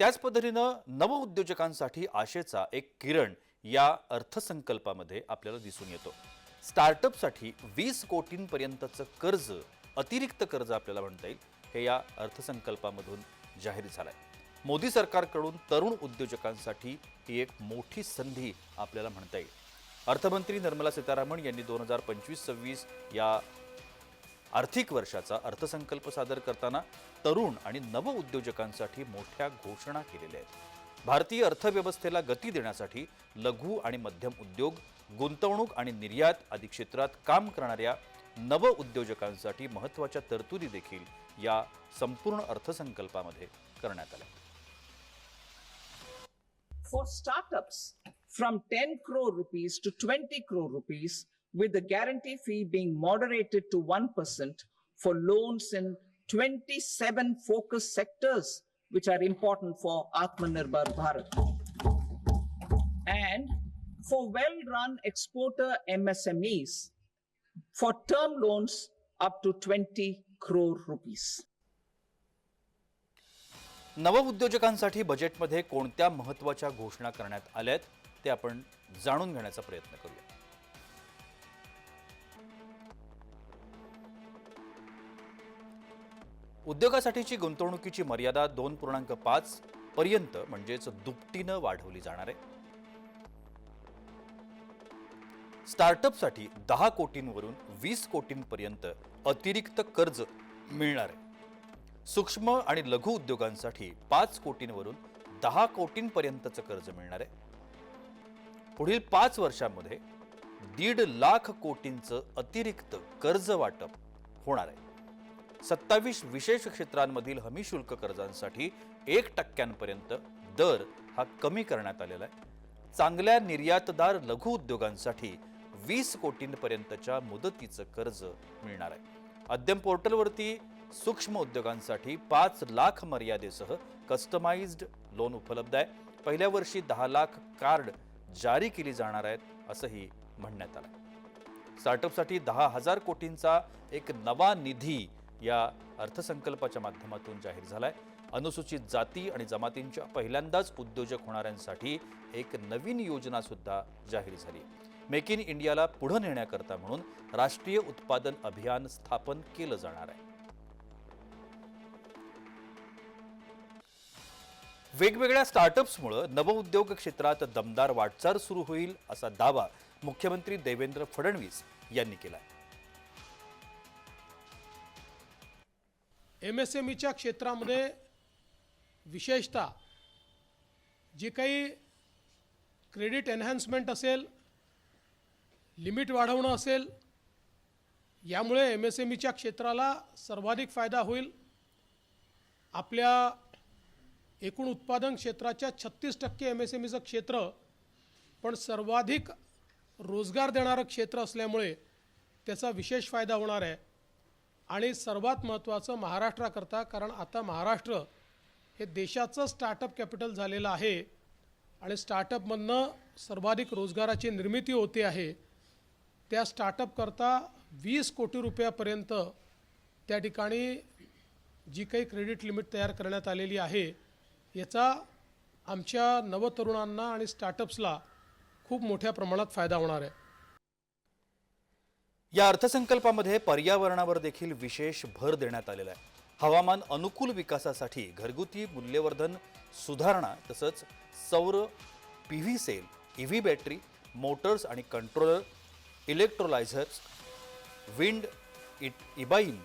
त्याच पद्धतीनं नवउद्योजकांसाठी आशेचा एक किरण या अर्थसंकल्पामध्ये आपल्याला दिसून येतो. स्टार्टअपसाठी वीस कोटींपर्यंतचं कर्ज अतिरिक्त कर्ज आपल्याला म्हणता येईल हे या अर्थसंकल्पामधून जाहीर झालंय. मोदी सरकारकडून तरुण उद्योजकांसाठी ही एक मोठी संधी आपल्याला म्हणता येईल. अर्थमंत्री निर्मला सीतारामन यांनी दोन हजार पंचवीस सव्वीस या आर्थिक वर्षाचा अर्थसंकल्प सादर करताना तरुण आणि नवउद्योजकांसाठी मोठ्या घोषणा केलेल्या आहेत. भारतीय अर्थव्यवस्थेला गती देण्यासाठी लघु आणि मध्यम उद्योग गुंतवणूक आणि निर्यात आदी क्षेत्रात काम करणाऱ्या नवउद्योजकांसाठी महत्त्वाच्या तरतुदी देखील या संपूर्ण अर्थसंकल्पामध्ये करण्यात आल्या. For startups from 10 crore rupees to 20 crore rupees with the guarantee fee being moderated to 1% for loans in 27 focus sectors which are important for Atmanirbhar Bharat. And for well-run exporter MSMEs for term loans up to 20 crore rupees. नवउद्योजकांसाठी बजेटमध्ये कोणत्या महत्त्वाच्या घोषणा करण्यात आल्या आहेत ते आपण जाणून घेण्याचा प्रयत्न करूया उद्योगासाठीची गुंतवणुकीची मर्यादा दोन पूर्णांक पाच पर्यंत म्हणजेच दुपटीनं वाढवली जाणार आहे. स्टार्टअपसाठी दहा कोटींवरून वीस कोटींपर्यंत अतिरिक्त कर्ज मिळणार आहे. सूक्ष्म आणि लघु उद्योगांसाठी पाच कोटींवरून दहा कोटींपर्यंतचं कर्ज मिळणार आहे. पुढील पाच वर्षांमध्ये दीड लाख कोटींचं अतिरिक्त कर्ज वाटप होणार आहे. सत्तावीस विशेष क्षेत्रांमधील हमी शुल्क कर्जांसाठी एक टक्क्यांपर्यंत दर हा कमी करण्यात आलेला आहे. चांगल्या निर्यातदार लघु उद्योगांसाठी वीस कोटींपर्यंतच्या मुदतीचं कर्ज मिळणार आहे. अद्यम पोर्टलवरती सूक्ष्म उद्योगांसाठी पाच लाख मर्यादेसह कस्टमाइज्ड लोन उपलब्ध आहे. पहिल्या वर्षी दहा लाख कार्ड जारी केली जाणार आहेत असंही म्हणण्यात आलं. स्टार्टअपसाठी दहा हजार कोटींचा एक नवा निधी या अर्थसंकल्पाच्या माध्यमातून जाहीर झालाय. अनुसूचित जाती आणि जमातींच्या पहिल्यांदाच उद्योजक होणाऱ्यांसाठी एक नवीन योजना सुद्धा जाहीर झाली. मेक इन इंडियाला पुढे नेण्याकरता म्हणून राष्ट्रीय उत्पादन अभियान स्थापन केलं जाणार आहे. वेगवेगळ्या स्टार्टअप्समुळं नवउद्योग क्षेत्रात दमदार वाटचाल सुरू होईल असा दावा मुख्यमंत्री देवेंद्र फडणवीस यांनी केला एम एस एम ईच्या क्षेत्रामध्ये विशेषतः जे काही क्रेडिट एन्हान्समेंट असेल लिमिट वाढवणं असेल यामुळे एम एस एम ईच्या क्षेत्राला सर्वाधिक फायदा होईल. आपल्या एकूण उत्पादन क्षेत्राच्या छत्तीस टक्के एम एस एम ईचं क्षेत्र पण सर्वाधिक रोजगार देणारं क्षेत्र असल्यामुळे त्याचा विशेष फायदा होणार आहे. आणि सर्वात महत्त्वाचं महाराष्ट्राकरता कारण आता महाराष्ट्र हे देशाचं स्टार्टअप कॅपिटल झालेलं आहे आणि स्टार्टअपमधनं सर्वाधिक रोजगाराची निर्मिती होते आहे. त्या स्टार्टअपकरता वीस कोटी रुपयापर्यंत त्या ठिकाणी जी काही क्रेडिट लिमिट तयार करण्यात आलेली आहे याचा आमच्या नवतरुणांना आणि स्टार्टअप्सला खूप मोठ्या प्रमाणात फायदा होणार आहे. या अर्थसंकल्पामध्ये पर्यावरणावर देखील विशेष भर देण्यात आलेला आहे. हवामान अनुकूल विकासासाठी घरगुती मूल्यवर्धन सुधारणा तसंच सौर P V cell E V battery motors आणि कंट्रोलर इलेक्ट्रोलायझर्स विंड इट इबाईन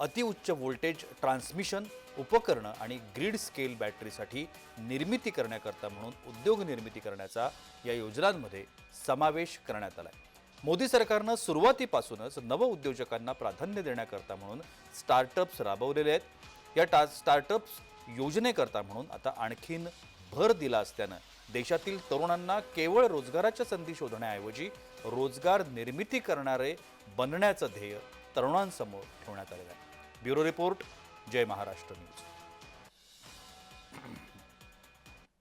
अतिउच्च व्होल्टेज ट्रान्समिशन उपकरणं आणि ग्रीड स्केल बॅटरीसाठी निर्मिती करण्याकरता म्हणून उद्योग निर्मिती करण्याचा या योजनांमध्ये समावेश करण्यात आला आहे. मोदी सरकारनं सुरुवातीपासूनच नवउद्योजकांना प्राधान्य देण्याकरता म्हणून स्टार्टअप्स राबवलेले आहेत. या टा स्टार्टअप्स योजनेकरता म्हणून आता आणखीन भर दिला असल्यानं देशातील तरुणांना केवळ रोजगाराच्या संधी शोधण्याऐवजी रोजगार निर्मिती करणारे बनण्याचं ध्येय तरुणांसमोर ठेवण्यात आलेलं आहे. Bureau report Jai Maharashtra news.